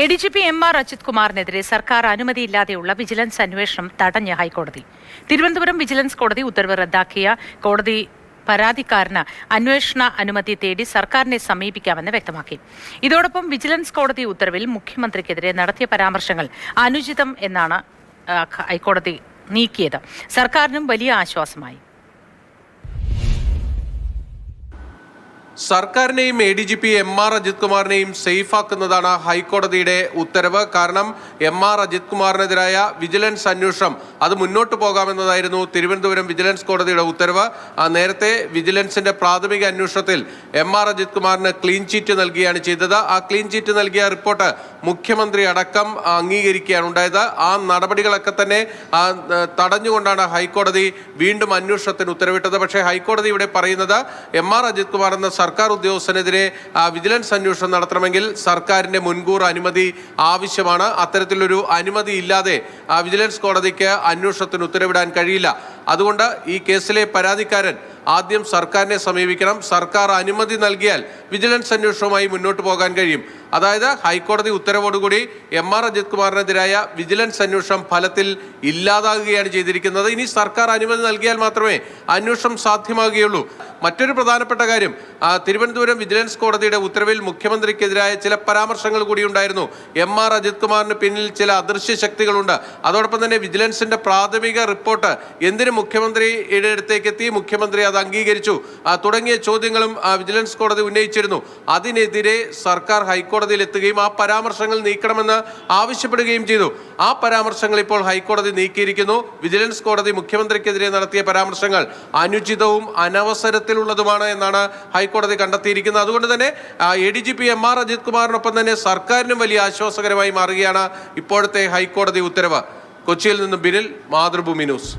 A D G P M R Ajith കുമാറിനെതിരെ സർക്കാർ അനുമതിയില്ലാതെയുള്ള vigilance അന്വേഷണം തടഞ്ഞ ഹൈക്കോടതി. തിരുവനന്തപുരം വിജിലൻസ് കോടതി ഉത്തരവ് റദ്ദാക്കിയ കോടതി പരാതിക്കാരന് അന്വേഷണ അനുമതി തേടി സർക്കാരിനെ സമീപിക്കാമെന്ന് വ്യക്തമാക്കി. ഇതോടൊപ്പം വിജിലൻസ് കോടതി ഉത്തരവിൽ മുഖ്യമന്ത്രിക്കെതിരെ നടത്തിയ പരാമർശങ്ങൾ അനുചിതം എന്നാണ് ഹൈക്കോടതി നീക്കിയത്. സർക്കാരിനും വലിയ ആശ്വാസമായി. സർക്കാരിനെയും A D G P M R Ajith കുമാറിനെയും സേഫാക്കുന്നതാണ് ഹൈക്കോടതിയുടെ ഉത്തരവ്. കാരണം എം ആർ അജിത് കുമാറിനെതിരായ വിജിലൻസ് അന്വേഷണം അത് മുന്നോട്ട് പോകാമെന്നതായിരുന്നു തിരുവനന്തപുരം വിജിലൻസ് കോടതിയുടെ ഉത്തരവ്. നേരത്തെ വിജിലൻസിന്റെ പ്രാഥമിക അന്വേഷണത്തിൽ എം ആർ അജിത് കുമാറിന് ക്ലീൻ ചീറ്റ് നൽകുകയാണ് ചെയ്തത്. ആ ക്ലീൻ ചീറ്റ് നൽകിയ റിപ്പോർട്ട് മുഖ്യമന്ത്രി അടക്കം അംഗീകരിക്കുകയാണ് ഉണ്ടായത്. ആ നടപടികളൊക്കെ തന്നെ തടഞ്ഞുകൊണ്ടാണ് ഹൈക്കോടതി വീണ്ടും അന്വേഷണത്തിന് ഉത്തരവിട്ടത്. പക്ഷേ ഹൈക്കോടതി ഇവിടെ പറയുന്നത് എം ആർ അജിത് കുമാർ എന്ന സർക്കാർ ഉദ്യോഗസ്ഥനെതിരെ വിജിലൻസ് അന്വേഷണം നടത്തണമെങ്കിൽ സർക്കാരിന്റെ മുൻകൂർ അനുമതി ആവശ്യമാണ്. അത്തരത്തിലൊരു അനുമതി ഇല്ലാതെ വിജിലൻസ് കോടതിക്ക് അന്വേഷണത്തിന് ഉത്തരവിടാൻ കഴിയില്ല. അതുകൊണ്ട് ഈ കേസിലെ പരാതിക്കാരൻ ആദ്യം സർക്കാരിനെ സമീപിക്കണം. സർക്കാർ അനുമതി നൽകിയാൽ വിജിലൻസ് അന്വേഷണവുമായി മുന്നോട്ട് പോകാൻ കഴിയും. അതായത് ഹൈക്കോടതി ഉത്തരവോടുകൂടി എം ആർ അജിത് കുമാറിനെതിരായ വിജിലൻസ് അന്വേഷണം ഫലത്തിൽ ഇല്ലാതാകുകയാണ് ചെയ്തിരിക്കുന്നത്. ഇനി സർക്കാർ അനുമതി നൽകിയാൽ മാത്രമേ അന്വേഷണം സാധ്യമാകുകയുള്ളൂ. മറ്റൊരു പ്രധാനപ്പെട്ട കാര്യം തിരുവനന്തപുരം വിജിലൻസ് കോടതിയുടെ ഉത്തരവിൽ മുഖ്യമന്ത്രിക്കെതിരായ ചില പരാമർശങ്ങൾ കൂടി ഉണ്ടായിരുന്നു. എം ആർ അജിത് കുമാറിന് പിന്നിൽ ചില അദൃശ്യ ശക്തികളുണ്ട്. അതോടൊപ്പം തന്നെ വിജിലൻസിന്റെ പ്രാഥമിക റിപ്പോർട്ട് എന്തിന് മുഖ്യമന്ത്രിയുടെ അടുത്തേക്ക് എത്തി മുഖ്യമന്ത്രി അത് അംഗീകരിച്ചു തുടങ്ങിയ ചോദ്യങ്ങളും വിജിലൻസ് കോടതി ഉന്നയിച്ചിരുന്നു. അതിനെതിരെ സർക്കാർ ഹൈക്കോടതിയിൽ എത്തുകയും ആ പരാമർശങ്ങൾ നീക്കണമെന്ന് ആവശ്യപ്പെടുകയും ചെയ്തു. ആ പരാമർശങ്ങൾ ഇപ്പോൾ ഹൈക്കോടതി നീക്കിയിരിക്കുന്നു. വിജിലൻസ് കോടതി മുഖ്യമന്ത്രിക്കെതിരെ നടത്തിയ പരാമർശങ്ങൾ അനുചിതവും അനവസരത്തിലുള്ളതുമാണ് എന്നാണ് ഹൈക്കോടതി കണ്ടെത്തിയിരിക്കുന്നത്. അതുകൊണ്ട് തന്നെ A D G P M R Ajith കുമാറിനൊപ്പം തന്നെ സർക്കാരിനും വലിയ ആശ്വാസകരമായി മാറുകയാണ് ഇപ്പോഴത്തെ ഹൈക്കോടതി ഉത്തരവ്. കൊച്ചിയിൽ നിന്നും ബിനിൽ മാതൃഭൂമി ന്യൂസ്.